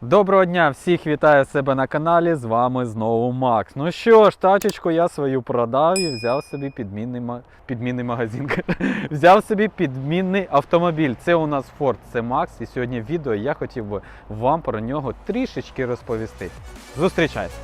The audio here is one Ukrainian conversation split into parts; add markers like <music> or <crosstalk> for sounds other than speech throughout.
Доброго дня, всіх вітаю себе на каналі. З вами знову Макс. Ну що ж, тачечку я свою продав і взяв собі підмінний, підмінний магазин. <laughs> взяв собі підмінний автомобіль. Це у нас Ford C-Max. І сьогодні в відео я хотів би вам про нього трішечки розповісти. Зустрічайте!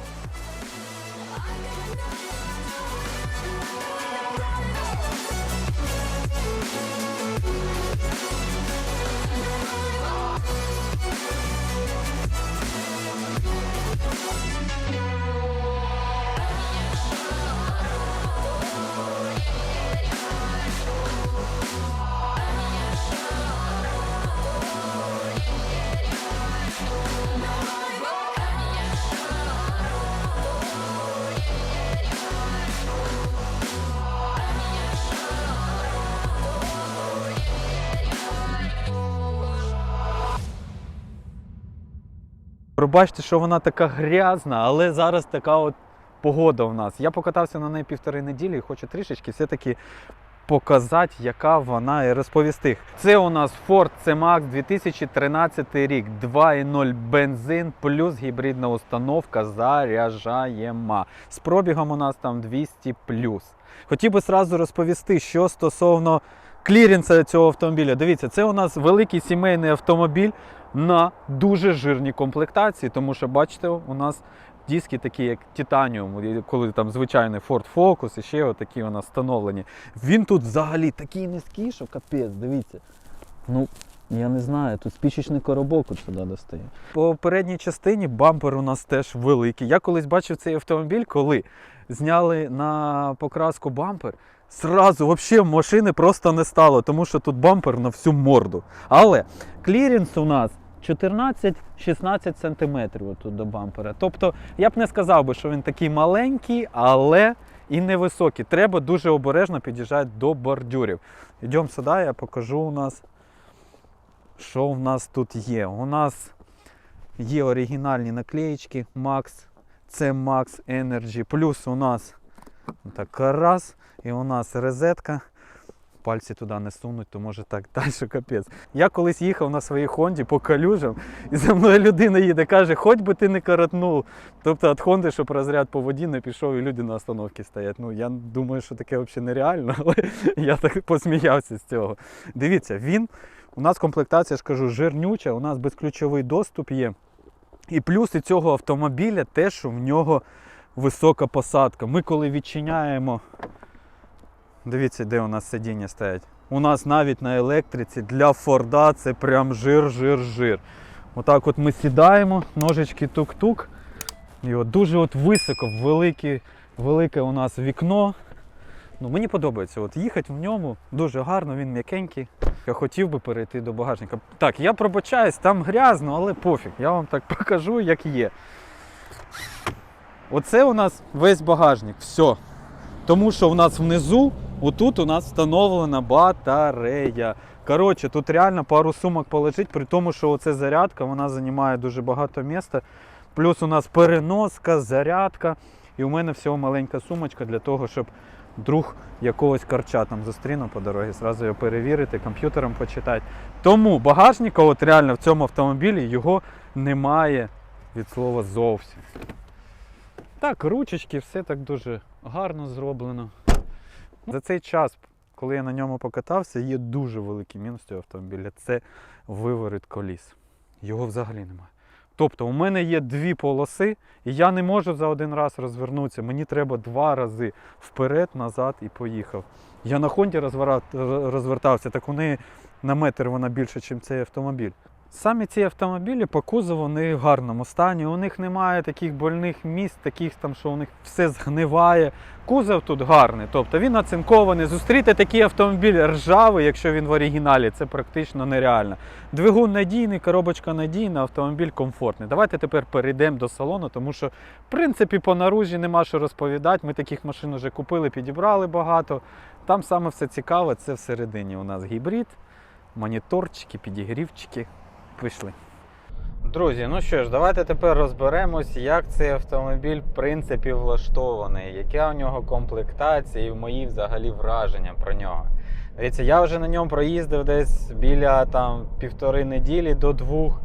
Пробачте, що вона така грязна, але зараз така от погода у нас. Я покатався на неї півтори неділі і хочу трішечки все-таки показати, яка вона і розповісти. Це у нас Ford C-Max 2013 рік, 2.0 бензин плюс гібридна установка заряджаєма. З пробігом у нас там 200 плюс. Хотів би сразу розповісти, що стосовно кліренса цього автомобіля. Дивіться, це у нас великий сімейний автомобіль на дуже жирній комплектації, тому що бачите, у нас диски такі, як титаніум, коли там звичайний Ford Focus і ще отакі у нас встановлені. Він тут взагалі такий низький, що капець, дивіться. Ну, я не знаю, тут спічечний коробок сюди достає. По передній частині бампер у нас теж великий. Я колись бачив цей автомобіль, коли зняли на покраску бампер. Сразу взагалі машини просто не стало, тому що тут бампер на всю морду. Але кліренс у нас 14-16 см отут до бампера. Тобто я б не сказав би, що він такий маленький, але і невисокий. Треба дуже обережно під'їжджати до бордюрів. Йдемо сюди, я покажу у нас, що в нас тут є. У нас є оригінальні наклеїчки Max, це Max Energy. Плюс у нас така раз, і у нас розетка. Пальці туди не сунуть, то може так <laughs> далі капець. Я колись їхав на своїй Хонді по калюжам, і за мною людина їде, каже, хоч би ти не коротнув. Тобто від Хонди, щоб розряд по воді не пішов, і люди на остановці стоять. Ну я думаю, що таке взагалі нереально, <laughs> але я так посміявся з цього. Дивіться, він у нас комплектація, я ж кажу, жирнюча, у нас безключовий доступ є. І плюси цього автомобіля те, що в нього висока посадка. Ми коли відчиняємо. Дивіться, де у нас сидіння стоять. У нас навіть на електриці для Форда це прям жир, жир, жир. Отак от ми сідаємо, ножички тук-тук. І от дуже от високо, велике, велике у нас вікно. Ну, мені подобається от їхати в ньому дуже гарно, він м'якенький. Я хотів би перейти до багажника. Так, я пробачаюсь, там грязно, але пофіг. Я вам так <laughs> покажу, як є. Оце у нас весь багажник. Все. Тому що у нас внизу, отут у нас встановлена батарея. Коротше, тут реально пару сумок полежить, при тому, що оце зарядка, вона займає дуже багато місця. Плюс у нас переноска, зарядка. І у мене всього маленька сумочка для того, щоб друг якогось карча там зустріну по дорозі, зразу його перевірити, комп'ютером почитати. Тому багажника, от реально в цьому автомобілі його немає від слова зовсім. Так, ручечки, все так дуже гарно зроблено. За цей час, коли я на ньому покатався, є дуже великий мінус цього автомобіля. Це виворіт коліс. Його взагалі немає. Тобто у мене є дві полоси, і я не можу за один раз розвернутися. Мені треба два рази вперед, назад і поїхав. Я на Хонді розвертався, так у неї на метр вона більше, ніж цей автомобіль. Самі ці автомобілі по кузову вони в гарному стані. У них немає таких больних місць, таких там, що у них все згниває. Кузов тут гарний, тобто він оцинкований. Зустріти такий автомобіль ржавий, якщо він в оригіналі, це практично нереально. Двигун надійний, коробочка надійна, автомобіль комфортний. Давайте тепер перейдемо до салону, тому що, в принципі, по наружі нема що розповідати. Ми таких машин вже купили, підібрали багато. Там саме все цікаве, це всередині. У нас гібрид, моніторчики, підігрівчики. Пішли. Друзі, ну що ж, давайте тепер розберемось, як цей автомобіль в принципі влаштований, яка у нього комплектація і мої взагалі враження про нього. Дивіться, я вже на ньому проїздив десь біля там півтори неділі до двох.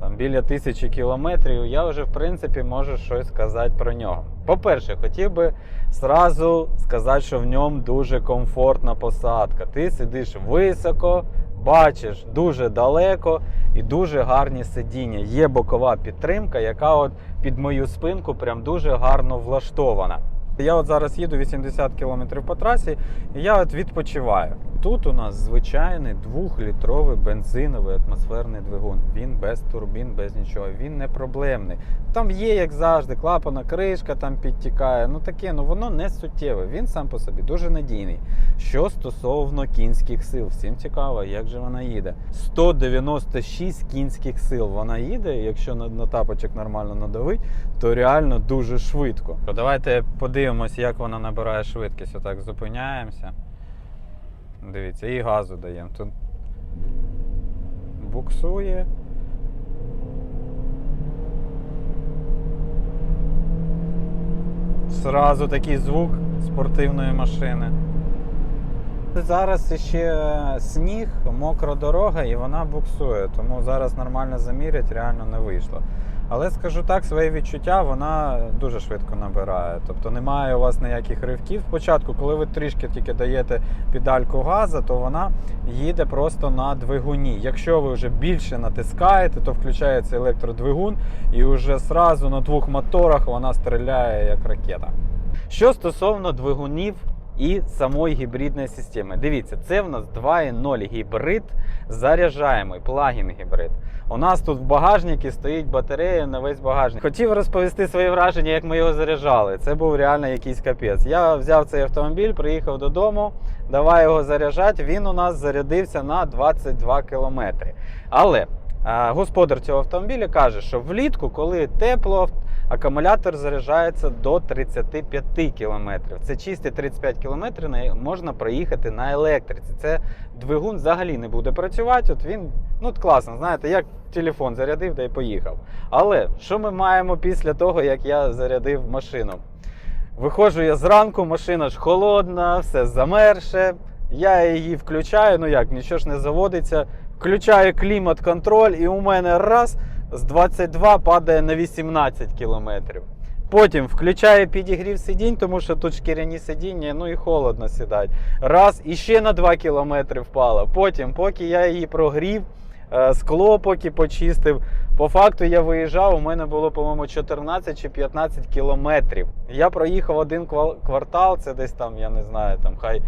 там біля тисячі кілометрів, я вже в принципі можу щось сказати про нього. По-перше, хотів би зразу сказати, що в ньому дуже комфортна посадка. Ти сидиш високо, бачиш дуже далеко і дуже гарні сидіння. Є бокова підтримка, яка от під мою спинку прям дуже гарно влаштована. Я от зараз їду 80 км по трасі, і я от відпочиваю. Тут у нас звичайний двохлітровий бензиновий атмосферний двигун. Він без турбін, без нічого. Він не проблемний. Там є, як завжди, клапана кришка там підтікає. Ну таке, ну воно не суттєве. Він сам по собі дуже надійний. Що стосовно кінських сил, всім цікаво, як же вона їде. 196 кінських сил вона їде. Якщо на, на тапочок нормально надавить, то реально дуже швидко. Давайте подивимось, як вона набирає швидкість. Отак зупиняємося. Дивіться, і газу даємо. Тут буксує. Зразу такий звук спортивної машини. Зараз ще сніг, мокра дорога і вона буксує, тому зараз нормально замірять, реально не вийшло. Але скажу так, свої відчуття вона дуже швидко набирає. Тобто немає у вас ніяких ривків. Спочатку, коли ви трішки тільки даєте педальку газу, то вона їде просто на двигуні. Якщо ви вже більше натискаєте, то включається електродвигун і вже зразу на двох моторах вона стріляє як ракета. Що стосовно двигунів і самої гібридної системи, дивіться, це в нас 2.0 гібрид, заряджаємий плагін гібрид. У нас тут в багажнику стоїть батарея на весь багажник. Хотів розповісти свої враження, як ми його заряджали. Це був реально якийсь капець. Я взяв цей автомобіль, приїхав додому, давай його заряджати. Він у нас зарядився на 22 кілометри. Але а, господар цього автомобіля каже, що влітку, коли тепло, акумулятор заряджається до 35 км. Це чисті 35 км можна проїхати на електриці. Це двигун взагалі не буде працювати. От він ну от класно, знаєте, як телефон зарядив та й поїхав. Але що ми маємо після того, як я зарядив машину? Виходжу я зранку, машина ж холодна, все замерше. Я її включаю, ну як, нічого ж не заводиться. Включаю клімат-контроль, і у мене раз з 22 падає на 18 кілометрів. Потім включаю підігрів сидінь, тому що тут шкіряні сидіння, ну і холодно сідать. Раз, і ще на 2 кілометри впала. Потім, поки я її прогрів, скло поки почистив. По факту я виїжджав, у мене було, по-моєму, 14 чи 15 кілометрів. Я проїхав один квартал, це десь там, я не знаю, там хай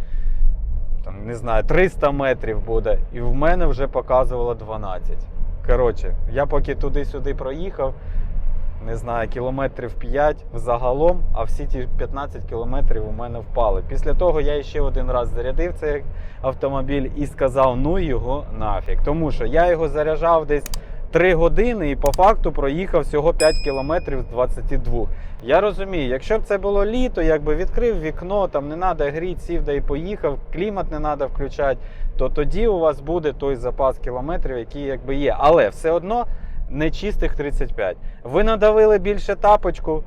там, не знаю, 300 метрів буде. І в мене вже показувало 12. Коротше, я поки туди-сюди проїхав, не знаю, кілометрів 5 взагалом, а всі ті 15 кілометрів у мене впали. Після того я ще один раз зарядив цей автомобіль і сказав, ну його нафіг. Тому що я його заряджав десь 3 години і по факту проїхав всього 5 кілометрів з 22. Я розумію, якщо б це було літо, якби відкрив вікно, там не треба гріти, сів да і поїхав, клімат не треба включати, то тоді у вас буде той запас кілометрів, який якби є. Але все одно не чистих 35. Ви надавили більше тапочку,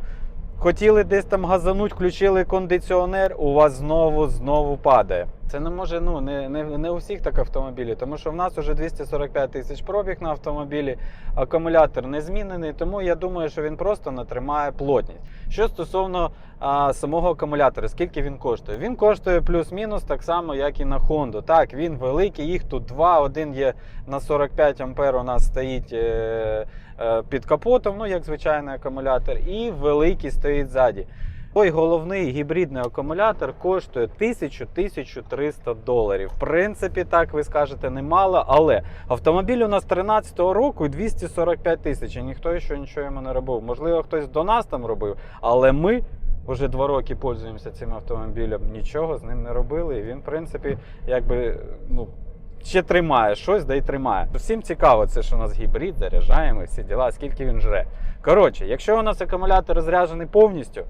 хотіли десь там газануть, включили кондиціонер, у вас знову знову падає. Це не може, ну не, не, не у всіх так автомобілі, тому що в нас вже 245 тисяч пробіг на автомобілі, акумулятор не змінений, тому я думаю, що він просто натримає плотність. Що стосовно а, самого акумулятора, скільки він коштує? Він коштує плюс-мінус так само, як і на Honda. Так, він великий, їх тут два. Один є на 45 ампер, у нас стоїть е, е, під капотом, ну як звичайний акумулятор, і великий стоїть ззаді. Той головний гібридний акумулятор коштує 1000-1300 доларів. В принципі, так ви скажете немало, але автомобіль у нас 13-го року і 245 тисяч. І ніхто ще нічого йому не робив. Можливо, хтось до нас там робив, але ми вже два роки пользуємося цим автомобілем. Нічого з ним не робили. І він, в принципі, якби ну. Ще тримає щось, да й тримає. Всім цікаво, це що у нас гібрид, заряджаємо, всі діла, скільки він жре. Коротше, якщо у нас акумулятор розряджений повністю,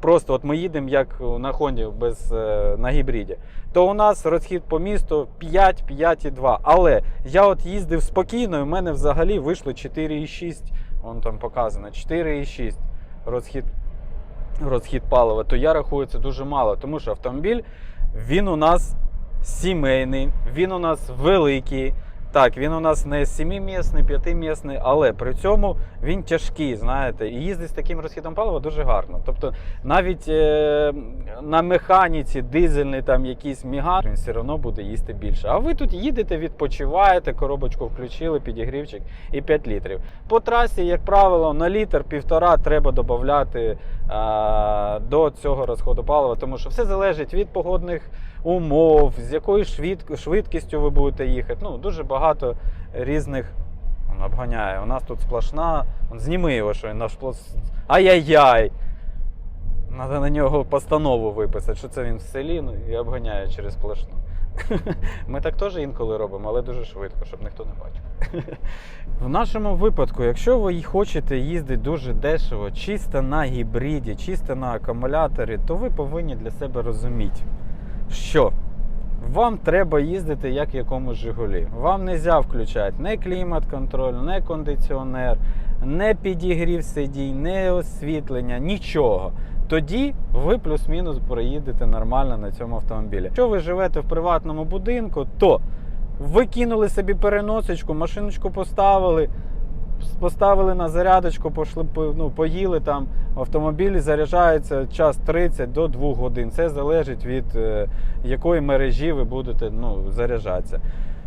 просто от ми їдемо як на Хонді без, е, на гібриді, то у нас розхід по місту 5, 5,2. Але я от їздив спокійно, і в мене взагалі вийшло 4,6, вон там показано, 4,6 розхід, розхід палива, то я рахую це дуже мало, тому що автомобіль він у нас сімейний, він у нас великий. Так, він у нас не 7-місний, 5-місний, але при цьому він тяжкий, знаєте, і їздить з таким розхідом палива дуже гарно. Тобто навіть е, на механіці дизельний там якийсь міган, він все одно буде їсти більше. А ви тут їдете, відпочиваєте, коробочку включили, підігрівчик і 5 літрів. По трасі, як правило, на літр півтора треба додати е, до цього розходу палива, тому що все залежить від погодних умов, з якою швидкістю ви будете їхати. Ну, дуже багато різних он обганяє. У нас тут сплошна. Он, зніми його, що він плос. Ай-яй-яй! Треба на нього постанову виписати, що це він в селі ну, і обганяє через сплошну. <laughs> Ми так теж інколи робимо, але дуже швидко, щоб ніхто не бачив. <laughs> В нашому випадку, якщо ви хочете їздити дуже дешево, чисто на гібриді, чисто на акумуляторі, то ви повинні для себе розуміти, що вам треба їздити як якомусь Жигулі. Вам не можна включати не клімат-контроль, не кондиціонер, не підігрів сидінь, не освітлення, нічого. Тоді ви плюс-мінус проїдете нормально на цьому автомобілі. Якщо ви живете в приватному будинку, то ви кинули собі переносочку, машиночку поставили, поставили на зарядочку, пошли, ну, поїли там. Автомобіль заряджається час 30 до 2 годин. Це залежить від е, якої мережі ви будете ну, заряджатися.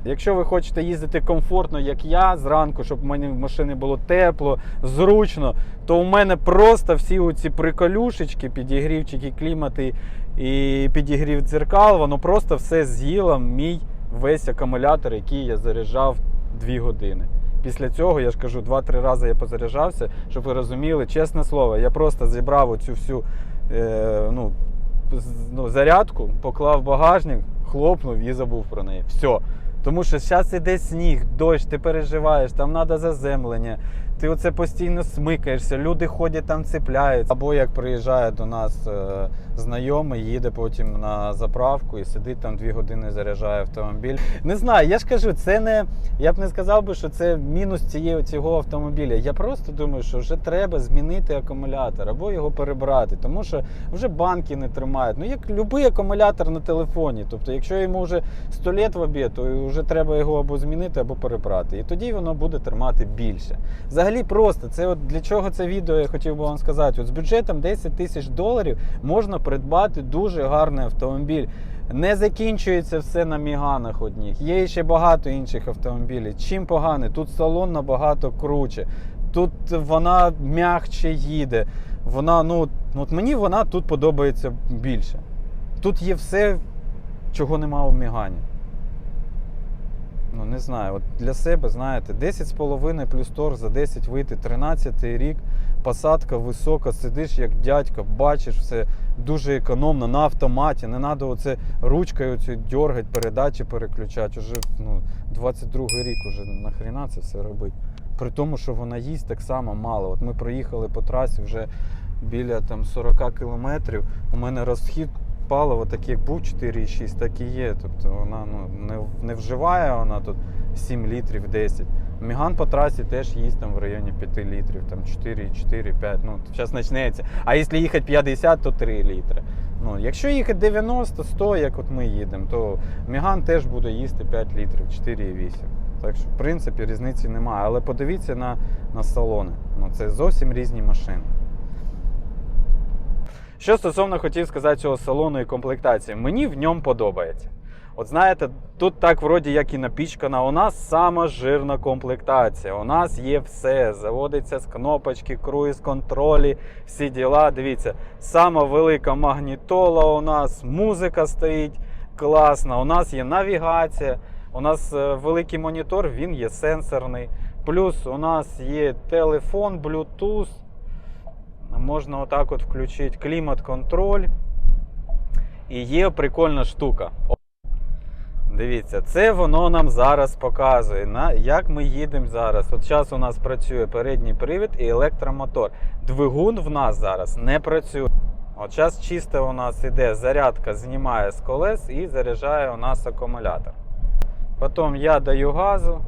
Якщо ви хочете їздити комфортно, як я, зранку, щоб мені в машині було тепло, зручно, то у мене просто всі оці приколюшечки, підігрівчики, клімати і підігрів дзеркал, воно просто все з'їло мій весь акумулятор, який я заряджав 2 години. Після цього я ж кажу, 2-3 рази я позаряджався, щоб ви розуміли, чесне слово, я просто зібрав оцю всю е, ну, ну, зарядку, поклав багажник, хлопнув і забув про неї. Все. Тому що зараз іде сніг, дощ, ти переживаєш, там треба заземлення. Ти оце постійно смикаєшся, люди ходять там цепляються. Або як приїжджає до нас е, знайомий, їде потім на заправку і сидить там дві години заряджає автомобіль. Не знаю, я ж кажу, це не. Я б не сказав би, що це мінус цієї цього автомобіля. Я просто думаю, що вже треба змінити акумулятор або його перебрати, тому що вже банки не тримають. Ну як будь-який акумулятор на телефоні. Тобто, якщо йому вже 100 літ в обід, то вже треба його або змінити, або перебрати. І тоді воно буде тримати більше. Взагалі просто це от для чого це відео я хотів би вам сказати. От з бюджетом 10 тисяч доларів можна придбати дуже гарний автомобіль. Не закінчується все на міганах одніх. Є ще багато інших автомобілів. Чим погане? Тут салон набагато круче. Тут вона м'якче їде. Вона, ну, от мені вона тут подобається більше. Тут є все, чого нема в Мігані. Ну, не знаю, от для себе, знаєте, 10,5 плюс торг за 10 вийти, 13 рік, посадка висока, сидиш як дядько, бачиш все дуже економно на автоматі. Не треба оце ручкою оцю дергати, передачі переключати. Уже ну, 22 рік уже нахріна це все робити. При тому, що вона їсть так само мало. От ми проїхали по трасі вже біля там 40 кілометрів. У мене розхід паливо, так як був 4,6, так і є. Тобто вона ну, не, не вживає вона тут 7 літрів 10. Міган по трасі теж їсть там в районі 5 літрів, там 4, 4, 5. Ну, зараз почнеться. А якщо їхати 50, то 3 літри. Ну, якщо їхати 90, 100, як от ми їдемо, то Міган теж буде їсти 5 літрів, 4,8. Так що, в принципі, різниці немає. Але подивіться на, на салони. Ну, це зовсім різні машини. Що стосовно хотів сказати цього салону і комплектації, мені в ньому подобається. От знаєте, тут так вроді як і напічкана. У нас сама жирна комплектація. У нас є все. Заводиться з кнопочки, круїз контролі, всі діла. Дивіться, сама велика магнітола у нас, музика стоїть класна. У нас є навігація, у нас е, великий монітор, він є сенсорний. Плюс у нас є телефон, Bluetooth. Можна отак от включити клімат-контроль. І є прикольна штука. Дивіться, це воно нам зараз показує, на, як ми їдемо зараз. От зараз у нас працює передній привід і електромотор. Двигун в нас зараз не працює. От зараз чисто у нас іде зарядка, знімає з колес і заряджає у нас акумулятор. Потім я даю газу,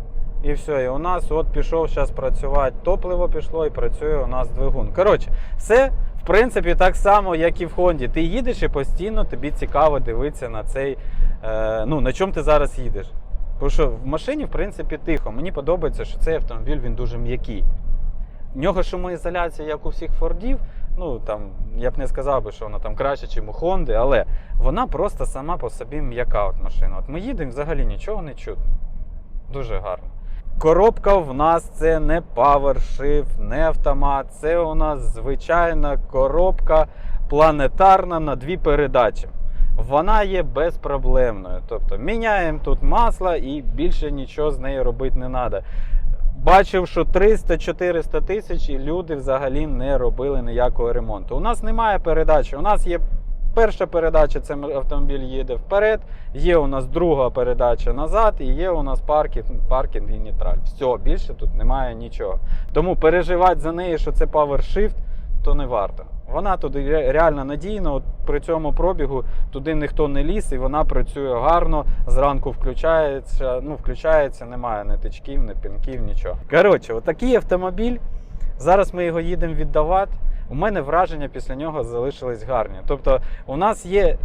і все. І у нас от пішов зараз працювати топливо пішло і працює у нас двигун. Коротше, все в принципі так само, як і в Хонді. Ти їдеш і постійно тобі цікаво дивитися на цей. Е, ну, на чому ти зараз їдеш. Тому що в машині, в принципі, тихо. Мені подобається, що цей автомобіль він дуже м'який. В нього шумоізоляція, як у всіх Фордів. Ну там я б не сказав би, що вона там краще, ніж у Хонди, але вона просто сама по собі м'яка от машина. От ми їдемо, взагалі нічого не чутно. Дуже гарно. Коробка в нас це не PowerShift, не автомат. Це у нас звичайна коробка планетарна на дві передачі. Вона є безпроблемною. Тобто міняємо тут масло і більше нічого з нею робити не треба. Бачив, що 300-400 тисяч і люди взагалі не робили ніякого ремонту. У нас немає передачі. У нас є перша передача, це автомобіль їде вперед. Є у нас друга передача назад, і є у нас паркінг, паркінг і нейтраль. Все, більше тут немає нічого. Тому переживати за неї, що це PowerShift, то не варто. Вона туди реально надійна. От при цьому пробігу туди ніхто не ліз, і вона працює гарно. Зранку включається, ну включається, немає ні тичків, ні пінків, нічого. Коротше, отакий автомобіль. Зараз ми його їдемо віддавати. У мене враження після нього залишились гарні. Тобто, у нас є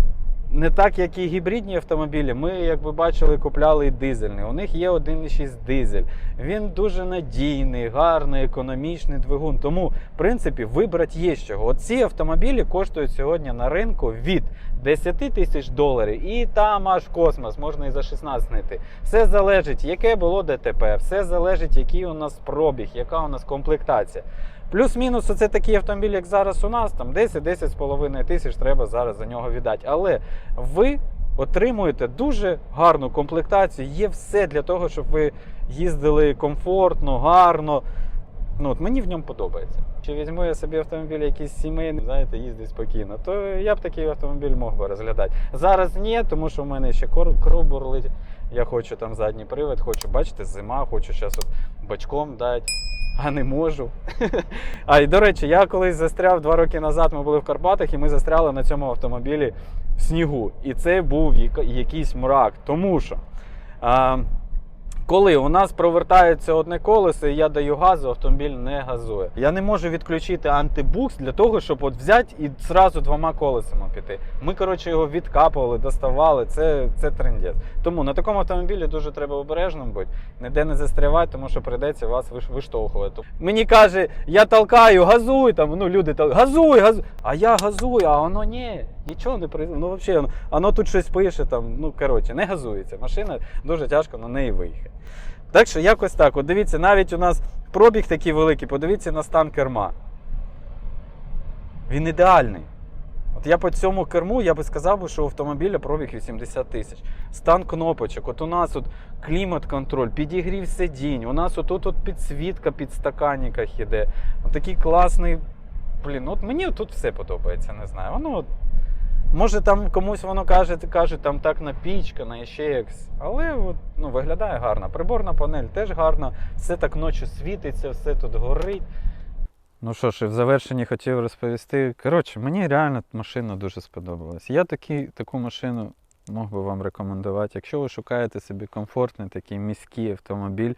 не так, як і гібридні автомобілі. Ми, як ви бачили, купляли і дизельний. У них є 1,6 дизель. Він дуже надійний, гарний, економічний двигун. Тому, в принципі, вибрати є з чого. От ці автомобілі коштують сьогодні на ринку від 10 тисяч доларів і там аж космос, можна і за 16 знайти. Все залежить, яке було ДТП, все залежить, який у нас пробіг, яка у нас комплектація. Плюс-мінус, оце такий автомобіль, як зараз у нас, там 10-10,5 тисяч треба зараз за нього віддати. Але ви отримуєте дуже гарну комплектацію. Є все для того, щоб ви їздили комфортно, гарно. Ну, от мені в ньому подобається. Чи візьму я собі автомобіль якийсь сімейний, знаєте, їздить спокійно, то я б такий автомобіль мог би розглядати. Зараз ні, тому що в мене ще кров бурлить. Я хочу там задній привід, хочу, бачите, зима, хочу зараз от бачком дати, а не можу. <laughs> А і до речі, я колись застряв два роки назад. Ми були в Карпатах, і ми застряли на цьому автомобілі снігу. І це був якийсь мрак, тому що. А, коли у нас провертається одне колесо, і я даю газу, автомобіль не газує. Я не можу відключити антибукс для того, щоб от взяти і зразу двома колесами піти. Ми, коротше, його відкапували, доставали. Це, це трендець. Тому на такому автомобілі дуже треба обережним бути, ніде не застрявати, тому що прийдеться вас виш- виштовхувати. Мені каже, я толкаю, газуй там. Ну, люди толкають, газуй, газуй. А я газую, а воно ні. Нічого не при... Ну, взагалі, воно тут щось пише, там, ну коротше, не газується. Машина дуже тяжко на неї виїхати. Так що якось так. От дивіться, навіть у нас пробіг такий великий, подивіться на стан керма. Він ідеальний. От я по цьому керму я би сказав, що у автомобіля пробіг 80 тисяч. Стан кнопочок. От у нас от клімат-контроль, підігрів сидінь, у нас отут от підсвітка під стаканниках іде. От такий класний. Блін, от мені тут все подобається, не знаю. Воно от, Може там комусь воно каже, каже, там так напічкана і ще якось. Але от, ну, виглядає гарно. Приборна панель теж гарна, все так ночі світиться, все тут горить. Ну що ж, і в завершенні хотів розповісти. Коротше, мені реально машина дуже сподобалась. Я такі, таку машину мог би вам рекомендувати. Якщо ви шукаєте собі комфортний такий міський автомобіль,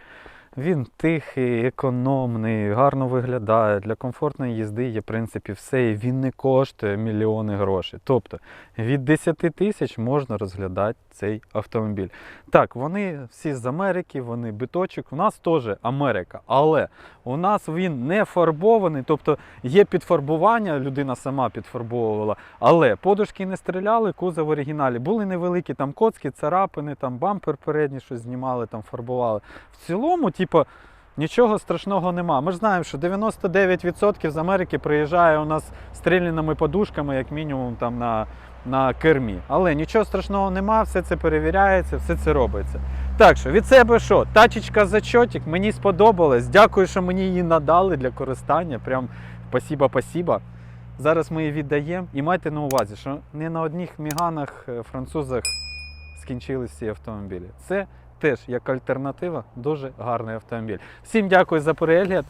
він тихий, економний, гарно виглядає. Для комфортної їзди є, в принципі, все, і він не коштує мільйони грошей. Тобто від 10 тисяч можна розглядати цей автомобіль. Так, вони всі з Америки, вони биточок. У нас теж Америка, але у нас він не фарбований, тобто є підфарбування, людина сама підфарбовувала, але подушки не стріляли, кузов в оригіналі. Були невеликі там коцки, царапини, там бампер передній щось знімали, там фарбували. В цілому, типу, нічого страшного нема. Ми ж знаємо, що 99% з Америки приїжджає у нас стріляними подушками, як мінімум, там на, на кермі. Але нічого страшного нема, все це перевіряється, все це робиться. Так що від себе що? Тачечка зачотик, мені сподобалось. Дякую, що мені її надали для користання. Прям спасіба-спасіба. Зараз ми її віддаємо і майте на увазі, що не на одних міганах е, французах скінчились ці автомобілі. Це теж як альтернатива дуже гарний автомобіль. Всім дякую за перегляд.